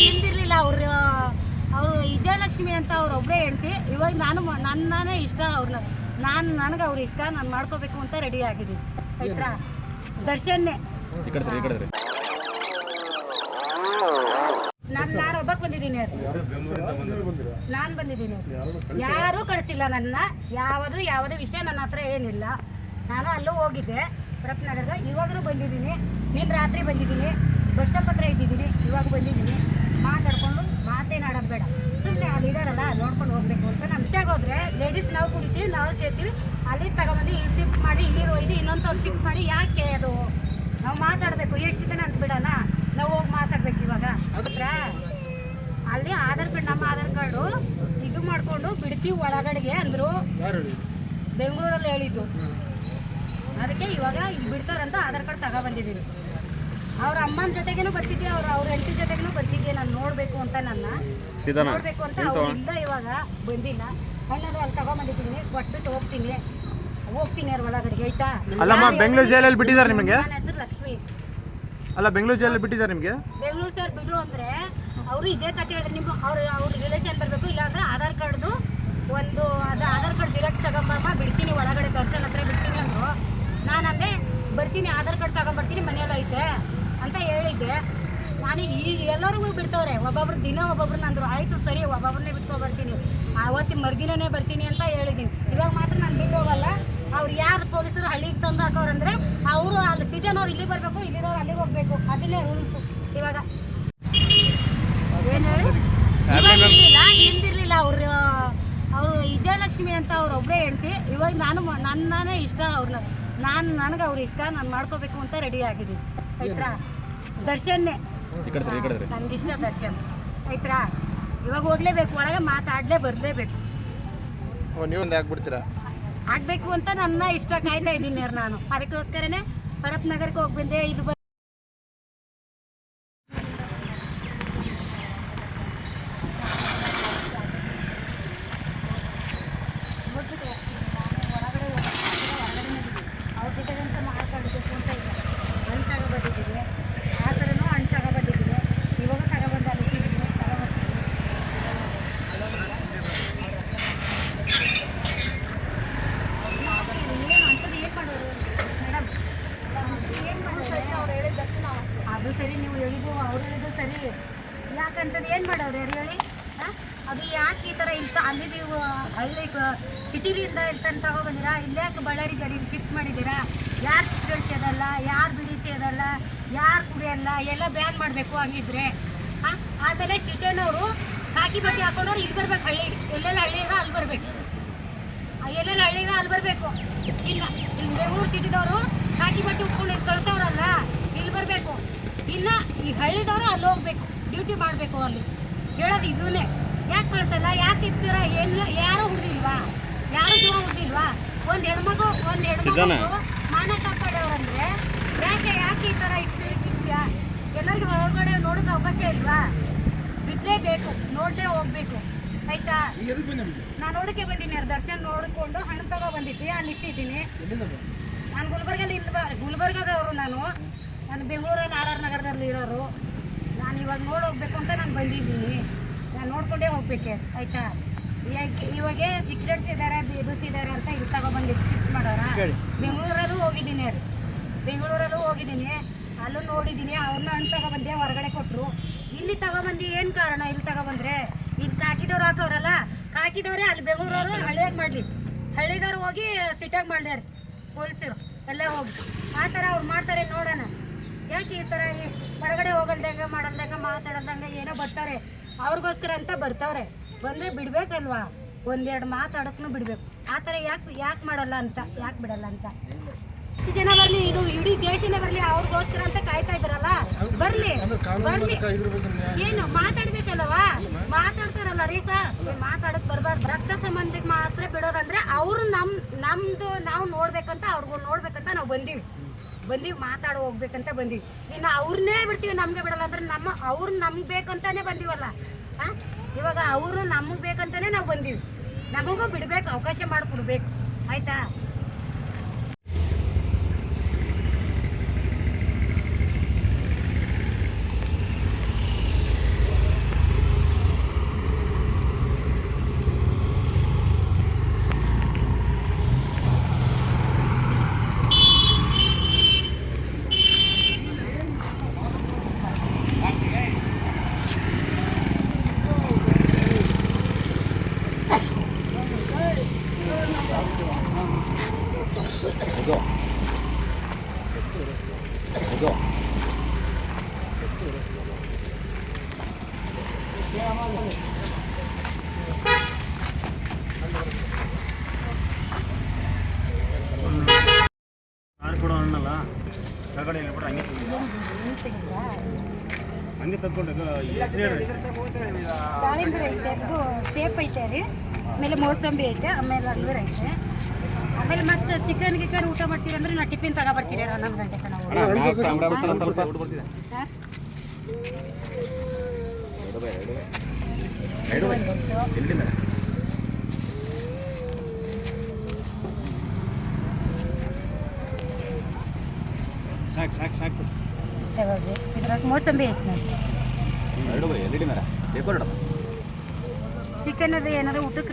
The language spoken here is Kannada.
ಹಿಂದಿರ್ಲಿಲ್ಲ ಅವ್ರ ಅವರು ವಿಜಯಲಕ್ಷ್ಮಿ ಅಂತ ಅವ್ರು ಒಬ್ಬರೇ ಹೇಳ್ತಿ ಇವಾಗ ನಾನು ನನ್ನೇ ನನ್ನನೇ ಇಷ್ಟ ಅವ್ರನ್ನ ನಾನು ನನಗೆ ಅವ್ರ ಇಷ್ಟ ನಾನು ಮಾಡ್ಕೋಬೇಕು ಅಂತ ರೆಡಿ ಆಗಿದ್ದೀನಿ. ಆಯ್ತಾ? ದರ್ಶನ್ನೇ. ನಾನು ನಾನು ಒಬ್ಬಕ್ಕೆ ಬಂದಿದ್ದೀನಿ ನಾನು ಬಂದಿದ್ದೀನಿ ಯಾರೂ ಕಳಿಸಿಲ್ಲ ನನ್ನ. ಯಾವುದು ಯಾವುದೇ ವಿಷಯ ನನ್ನ ಹತ್ರ ಏನಿಲ್ಲ. ನಾನು ಅಲ್ಲೂ ಹೋಗಿದ್ದೆ. ಪ್ರಪ್ನಗರದ ಇವಾಗಲೂ ಬಂದಿದ್ದೀನಿ. ನಿನ್ನ ರಾತ್ರಿ ಬಂದಿದ್ದೀನಿ. ಬಸ್ ಸ್ಟಾಪ್ ಹತ್ರ ಇದ್ದಿದ್ದೀನಿ ಇವಾಗ ಬಂದಿದ್ದೀನಿ. ಮಾತಾಡ್ಕೊಂಡು ಮಾತೇನಾಡೋದು ಬೇಡ. ಸುಮ್ಮನೆ ಅಲ್ಲಿ ಇದಾರಲ್ಲ ನೋಡ್ಕೊಂಡು ಹೋಗ್ಬೇಕು ಅಂತ ನಮ್ಮ ಹೋದ್ರೆ ಲೇಡೀಸ್ ನಾವು ಕುಡಿತೀವಿ ನಾವು ಸೇರ್ತೀವಿ. ಅಲ್ಲಿ ತಗೊಂಬಂದು ಇಲ್ಲಿ ಶಿಫ್ಟ್ ಮಾಡಿ ಇಲ್ಲಿ ಒಯ್ದು ಇನ್ನೊಂದು ಒಂದು ಶಿಫ್ಟ್ ಮಾಡಿ ಯಾಕೆ ಅದು? ನಾವು ಮಾತಾಡಬೇಕು ಎಷ್ಟು ದಿನ ಅಂತ ಬಿಡೋಣ? ನಾವು ಹೋಗಿ ಮಾತಾಡ್ಬೇಕು ಇವಾಗ. ಹತ್ರ ಅಲ್ಲಿ ಆಧಾರ್ ಕಾರ್ಡ್ ನಮ್ಮ ಆಧಾರ್ ಕಾರ್ಡು ಇದು ಮಾಡಿಕೊಂಡು ಬಿಡ್ತೀವಿ ಒಳಗಡೆಗೆ ಅಂದರು. ಬೆಂಗಳೂರಲ್ಲಿ ಹೇಳಿದ್ದು. ಅದಕ್ಕೆ ಇವಾಗ ಇಲ್ಲಿ ಬಿಡ್ತಾರಂತ ಆಧಾರ್ ಕಾರ್ಡ್ ತಗೊಬಂದಿದ್ದೀವಿ. ಅವ್ರ ಅಮ್ಮನ ಜೊತೆಗೇನು ಬರ್ತಿದ್ದೆ ಅವ್ರ ಅವ್ರ ಹೆಂಡತಿ ಜೊತೆಗೇನು ಬರ್ತಿದ್ದೆ ನಾನು ನೋಡಬೇಕು ಅಂತ ನನ್ನ. ನೋಡಬೇಕು ನೋಡ್ಬೇಕು ಅಂತ ಅವ್ರು ಇಲ್ಲ ಇವಾಗ ಬಂದಿಲ್ಲ. ಹಣ್ಣದು ಅಲ್ಲಿ ತಗೊಂಬಂದಿದ್ದೀನಿ. ಕೊಟ್ಬಿಟ್ಟು ಹೋಗ್ತೀನಿ. ಹೋಗ್ತೀನಿ ಅವ್ರ ಒಳಗಡೆ ಆಯ್ತಾ? ಅಲ್ಲಮ್ಮ ಬೆಂಗಳೂರು ಜೈಲಲ್ಲಿ ಬಿಟ್ಟಿದ್ದಾರೆ ನಿಮಗೆ? ನನ್ನ ಹೆಸರು ಲಕ್ಷ್ಮಿ. ಅಲ್ಲ ಬೆಂಗಳೂರು ಜೈಲಲ್ಲಿ ಬಿಟ್ಟಿದ್ದಾರೆ ನಿಮಗೆ? ಬೆಂಗಳೂರು ಸರ್ ಬಿಡು ಅಂದ್ರೆ ಅವರು ಇದೇ ಕತೆ ಹೇಳಿದ್ರೆ. ನಿಮ್ಮ ಅವ್ರ ಅವ್ರ ರಿಲೇಷನ್ ಬರಬೇಕು ಇಲ್ಲಾಂದ್ರೆ ಆಧಾರ್ ಕಾರ್ಡ್ದು ಒಂದು ಅದು ಆಧಾರ್ ಕಾರ್ಡ್ ಜಿರಾಕ್ಸ್ ತಗೊಂಬಮ್ಮ ಬಿಡ್ತೀನಿ ಒಳಗಡೆ ದರ್ಶನ್ ಹತ್ರ ಬಿಡ್ತೀನಿ ಅಂದ್ರು. ನಾನು ಅಂದೆ ಬರ್ತೀನಿ ಆಧಾರ್ ಕಾರ್ಡ್ ತಗೊಂಬರ್ತೀನಿ ಮನೆಯಲ್ಲಿ ಐತೆ. ಅಂತ ಹೇಳಿದ್ದೆ. ನಾನು ಈ ಎಲ್ಲರಿಗೂ ಬಿಡ್ತವ್ರೆ. ಒಬ್ಬೊಬ್ರು ದಿನ ಒಬ್ಬೊಬ್ರನ್ನ ನಂದರು. ಆಯಿತು ಸರಿ, ಒಬ್ಬೊಬ್ರನ್ನೇ ಬಿಟ್ಕೊ ಬರ್ತೀನಿ. ಆವತ್ತಿನ ಮರುದಿನನೇ ಬರ್ತೀನಿ ಅಂತ ಹೇಳಿದ್ದೀನಿ. ಇವಾಗ ಮಾತ್ರ ನಾನು ಬಿಟ್ಟೋಗಲ್ಲ ಅವ್ರು ಯಾರು ಪೊಲೀಸರು ಹಳ್ಳಿಗೆ ತಂದು ಹಾಕೋರಂದ್ರೆ ಅವರು ಅಲ್ಲಿ ಸಿಟಿನವ್ರು ಇಲ್ಲಿ ಬರಬೇಕು ಇಲ್ಲಿರೋರು ಅಲ್ಲಿಗೆ ಹೋಗ್ಬೇಕು. ಅದನ್ನೇ ರೂಲ್ಸ್ ಇವಾಗ. ಏನು ಹೇಳಿ? ಇರ್ಲಿಲ್ಲ, ಹಿಂದಿರ್ಲಿಲ್ಲ ಅವ್ರು. ಅವರು ವಿಜಯಲಕ್ಷ್ಮಿ ಅಂತ ಅವ್ರು ಒಬ್ಬರೇ ಹೇಳ್ತಿ ಇವಾಗ ನಾನು ನನ್ನೇ ಇಷ್ಟ ಅವ್ರನ್ನ ನಾನು, ನನಗೆ ಅವ್ರು ಇಷ್ಟ. ನಾನು ಮಾಡ್ಕೋಬೇಕು ಅಂತ ರೆಡಿ ಆಗಿದ್ದೀನಿ. ಆಯ್ತಾ? ದರ್ಶನ್ನೇ. ನನಗಿಷ್ಟ ದರ್ಶನ್. ಆಯ್ತಾ? ಇವಾಗ ಹೋಗ್ಲೇಬೇಕು ಒಳಗೆ ಮಾತಾಡಲೇ ಬರಲೇಬೇಕು. ಓ ನೀವೊಂದು ಆಗ್ಬಿಡ್ತೀರಾ? ಆಗ್ಬೇಕು ಅಂತ ನನ್ನ ಇಷ್ಟ ಕಾಯ್ತಾ ಇದ್ದೀನಿ ನಾನು. ಅದಕ್ಕೋಸ್ಕರನೇ ಪರಪ್ ನಗರಕ್ಕೆ ಹೋಗಿ ಬಂದೆ ಇಲ್ಲಿ ಬಂದು ನೋಡ್ಬಿಟ್ಟು ನಾನು ಒಳಗಡೆ ಹೋಗ್ತೀನಿ, ಹೊರಗಡೆನೇ ಇದ್ದೀನಿ. ಅವ್ರ ಜೊತೆಗಂತ ಮಾತಾಡಬೇಕು ಅಂತ ಇದೆ ಹಣ್ಣು ತಗೊಬಂದಿದ್ದೀನಿ ಆ ಥರನೂ ಹಣ್ಣು ತಗೊಬಂದಿದ್ದೀನಿ ಇವಾಗ ತಗೊಬಂದು ಅಲ್ಲಿ ಇಟ್ಟಿದ್ದೀನಿ ತಗೊಬರ್ತೀನಿ ಏನು ಅಂಥದ್ದು ಏನು ಮಾಡೋರು ಮೇಡಮ್ ಏನು ಮಾಡೋರು ಅವ್ರು ಹೇಳಿದ ತಕ್ಷಣ ಅದು ಸರಿ ನೀವು ಹೇಳಿದ್ದು ಅವ್ರು ಸರಿ ಯಾಕಂತದ್ದು ಏನು ಮಾಡೋರು ಯಾರು ಹೇಳಿ? ಅದು ಯಾಕೆ ಈ ಥರ ಇಂಥ, ಅಲ್ಲಿ ನೀವು ಹಳ್ಳಿ ಸಿಟಿಲಿಂದ ಇರ್ತಂತ ತಗೊಬಂದಿರಾ ಇಲ್ಲಿ ಯಾಕೆ ಬಳ್ಳಾರಿ ಜರಿ ಶಿಫ್ಟ್ ಮಾಡಿದ್ದೀರಾ? ಯಾರು ಸಿಗರೇಟ್ ಅದಲ್ಲ ಯಾರು ಬಿಡಿ ಅದಲ್ಲ ಯಾರು ಕುಡಿಯಲ್ಲ ಎಲ್ಲ ಬ್ಯಾನ್ ಮಾಡಬೇಕು ಹಂಗಿದ್ರೆ. ಹಾಂ? ಆಮೇಲೆ ಸಿಟಿನವರು ಕಾಕಿ ಬಟ್ಟೆ ಹಾಕೊಂಡವ್ರು ಇಲ್ಲಿ ಬರ್ಬೇಕು ಹಳ್ಳಿ, ಎಲ್ಲೆಲ್ಲ ಹಳ್ಳಿಗ ಅಲ್ಲಿ ಬರಬೇಕು. ಎಲ್ಲೆಲ್ಲ ಹಳ್ಳಿಗ ಅಲ್ಲಿ ಬರಬೇಕು. ಇಲ್ಲ ಇಲ್ಲಿ ಬೆಂಗಳೂರು ಸಿಟಿದವರು ಕಾಕಿ ಬಟ್ಟೆ ಉಟ್ಕೊಂಡು ಇಲ್ಲಿ ಇಲ್ಲಿ ಬರಬೇಕು. ಇನ್ನು ಈ ಹಳ್ಳಿದವರು ಅಲ್ಲಿ ಹೋಗ್ಬೇಕು ಡ್ಯೂಟಿ ಮಾಡಬೇಕು ಅಲ್ಲಿ. ಹೇಳೋದು ಇದನ್ನೇ ಯಾಕೆ ಮಾಡ್ತಲ್ಲ ಯಾಕೆ ಇರ್ತೀರ ಎಲ್ಲ ಯಾರೂ ಹುಡ್ದಿಲ್ವಾ? ಯಾರು ಜೀವ ಹುಡ್ದಿಲ್ವಾ? ಒಂದು ಹೆಣ್ಮಗು ಒಂದು. ಹೆಣ್ಮಗು ಮಾನ ಕಾಪಾಡೋರಂದ್ರೆ ಯಾಕೆ ಯಾಕೆ ಈ ಥರ ಇಷ್ಟು ಇರ್ತಿದ್ಯಾ ಎಲ್ಲರಿಗೂ ಹೊರಗಡೆ ನೋಡೋಕೆ ಅವಕಾಶ ಇಲ್ವಾ? ಬಿಡಲೇಬೇಕು ನೋಡಲೇ ಹೋಗ್ಬೇಕು. ಆಯ್ತಾ? ನಾನು ನೋಡೋಕೆ ಬಂದೀನಿ ಅವ್ರ ದರ್ಶನ್ ನೋಡಿಕೊಂಡು ಹಣ್ಣು ತಗೋ ಬಂದಿದ್ದೆ ಅಲ್ಲಿ ಇಟ್ಟಿದ್ದೀನಿ. ನಾನು ಗುಲ್ಬರ್ಗಲ್ಲಿ ಇಲ್ವಾ ಗುಲ್ಬರ್ಗದವರು ನಾನು. ನಾನು ಬೆಂಗಳೂರಲ್ಲಿ ಆರ್ ಆರ್ ನಗರದಲ್ಲಿ ಇರೋರು ನಾನು ಇವಾಗ ನೋಡಿ ಹೋಗ್ಬೇಕು ಅಂತ ನಾನು ಬಂದಿದ್ದೀನಿ. ನಾನು ನೋಡ್ಕೊಂಡೇ ಹೋಗ್ಬೇಕೆ ಆಯಿತಾ? ಈಗ ಇವಾಗ ಸಿಕ್ರೆಟ್ಸ್ ಇದ್ದಾರೆ ಬೇಬಸ್ ಇದ್ದಾರೆ ಅಂತ ಇಲ್ಲಿ ತಗೊಬಂದು ಫಿಕ್ಸ್ ಮಾಡೋರ? ಬೆಂಗಳೂರಲ್ಲೂ ಹೋಗಿದ್ದೀನಿ ಅದು ಬೆಂಗಳೂರಲ್ಲೂ ಹೋಗಿದ್ದೀನಿ. ಅಲ್ಲೂ ನೋಡಿದ್ದೀನಿ ಅವ್ರನ್ನ ಹಣ್ಣು ತಗೊಬಂದೆ ಹೊರಗಡೆ ಕೊಟ್ಟರು ಇಲ್ಲಿ ತಗೊಬಂದು ಏನು ಕಾರಣ? ಇಲ್ಲಿ ತಗೊಬಂದ್ರೆ ಇಲ್ಲಿ ಕಾಕಿದವ್ರು ಹಾಕೋರಲ್ಲ ಕಾಕಿದವ್ರೆ ಅಲ್ಲಿ ಬೆಂಗಳೂರವರು ಹಳ್ಳಿಯಾಗಿ ಮಾಡಲಿ. ಹಳ್ಳಿದವ್ರು ಹೋಗಿ ಸಿಟಿಯಾಗಿ ಮಾಡ್ಯಾರ ಪೊಲೀಸರು. ಎಲ್ಲ ಹೋಗಿ. ಆ ಥರ ಅವ್ರು ಮಾಡ್ತಾರೆ ನೋಡೋಣ. ಯಾಕೆ ಈ ಥರ ಈ ಹೊರಗಡೆ ಹೋಗಲ್ದಂಗೆ ಮಾಡಲ್ದಂಗೆ ಮಾತಾಡಲ್ದಂಗೆ ಏನೋ ಬರ್ತಾರೆ? ಅವ್ರಿಗೋಸ್ಕರ ಅಂತ ಬರ್ತಾವ್ರೆ. ಬಂದರೆ ಬಿಡ್ಬೇಕಲ್ವಾ? ಒಂದೆರಡು ಮಾತಾಡೋಕ್ಕೂ ಬಿಡಬೇಕು. ಆ ಥರ ಯಾಕೆ ಯಾಕೆ ಮಾಡಲ್ಲ ಅಂತ, ಯಾಕೆ ಬಿಡಲ್ಲ ಅಂತ? ಇಷ್ಟು ಜನ ಬರಲಿ, ಇದು ಇಡೀ ದೇಶನೇ ಬರಲಿ, ಅವ್ರಿಗೋಸ್ಕರ ಅಂತ ಕಾಯ್ತಾ ಇದ್ರಲ್ಲ ಬರಲಿ ಬರಲಿ. ಏನು ಮಾತಾಡ್ಬೇಕಲ್ಲವಾ ಮಾತಾಡ್ತಾರಲ್ಲ ರೀ ಸರ್. ಮಾತಾಡಕ್ ಬರಬಾರ್ದು. ರಕ್ತ ಸಂಬಂಧಕ್ಕೆ ಮಾತ್ರ ಬಿಡೋದಂದ್ರೆ ಅವರು ನಮ್, ನಮ್ದು ನಾವು ನೋಡ್ಬೇಕಂತ, ಅವ್ರಿಗೂ ನೋಡ್ಬೇಕಂತ ನಾವು ಬಂದೀವಿ. ಬಂದೀವಿ, ಮಾತಾಡೋ ಹೋಗ್ಬೇಕಂತ ಬಂದೀವಿ. ಇನ್ನು ಅವ್ರನ್ನೇ ಬಿಡ್ತೀವಿ, ನಮಗೆ ಬಿಡಲ್ಲ. ಅಂದ್ರೆ ನಮ್ಮ ಅವ್ರು ನಮ್ಗೆ ಬೇಕಂತಾನೆ ಬಂದೀವಲ್ಲ? ಹಾಂ ಇವಾಗ ಅವರು ನಮಗೆ ಬೇಕಂತಾನೆ ನಾವು ಬಂದೀವಿ. ನಮಗೂ ಬಿಡ್ಬೇಕು, ಅವಕಾಶ ಮಾಡಿಕೊಡ್ಬೇಕು. ಆಯ್ತಾ? ಕಡೆಯಲ್ಲಿ ಕೂಡ ಹಂಗೆ ಹಂಗೆ ತಗೊಂಡು ಸೇಫ್ ಐತೆ ರೀ ಆಮೇಲೆ ಮೋಸಂಬಿ ಐತೆ ಆಮೇಲೆ ಅಂಗೂರ ಐತೆ. ಆಮೇಲೆ ಮತ್ತೆ ಚಿಕನ್ ಗಿಕನ್ ಊಟ ಮಾಡ್ತೀವಿ ಅಂದ್ರೆ ನಾ ಟಿಫಿನ್ ತಗೋ ಬರ್ತೀರಿ ಹನ್ನೊಂದು ಗಂಟೆಗೆ ನಾವು ಸಾಕು ಸಾಕು ಸಾಕು. ಇದ್ರಾಗ ಮೋಸಂಬಿ ಐತೆ. ಎರಡು ಚಿಕನ್ ಅದು ಏನಾದ್ರೂ ಊಟಕ್ಕೆ